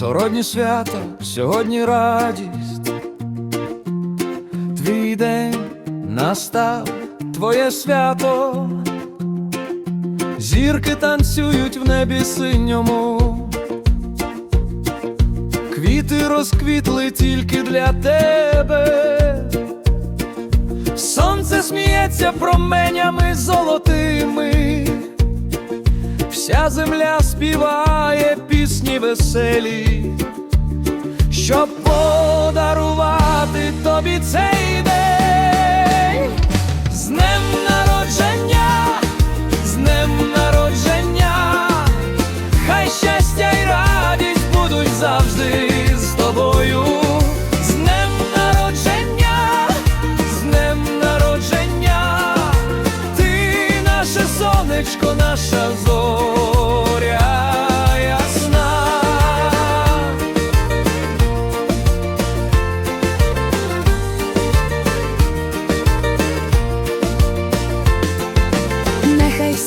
Великодні свято, сьогодні радість, твій день настав, твоє свято, зірки танцюють в небі синьому, квіти розквітли тільки для тебе. Сонце сміється променями золотими, вся земля співає пісні веселі, щоб подарувати тобі цей день. З днем народження, з днем народження, хай щастя й радість будуть завжди з тобою.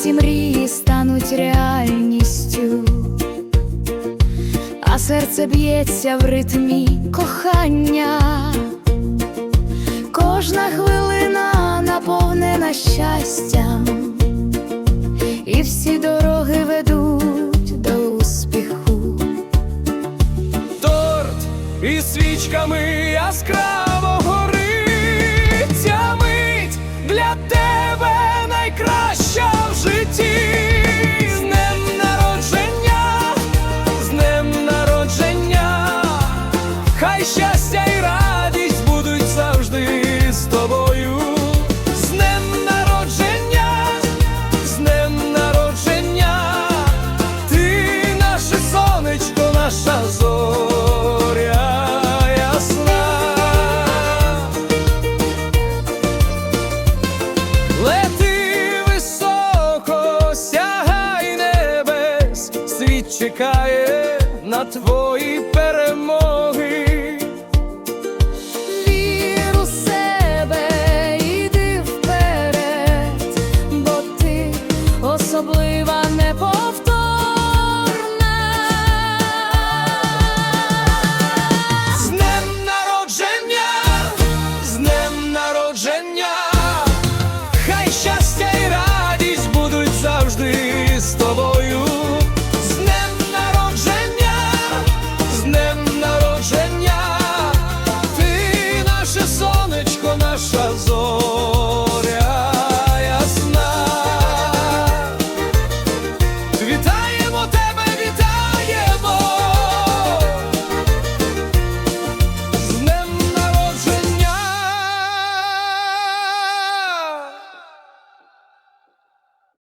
Всі мрії стануть реальністю, а серце б'ється в ритмі кохання, кожна хвилина наповнена щастям, і всі дороги ведуть до успіху. торт і свічками яскраво тобою. З днем народження, з днем народження, ти наше сонечко, наша зоря ясна. Лети високо, сягай небес, світ чекає на твої перемоги. me por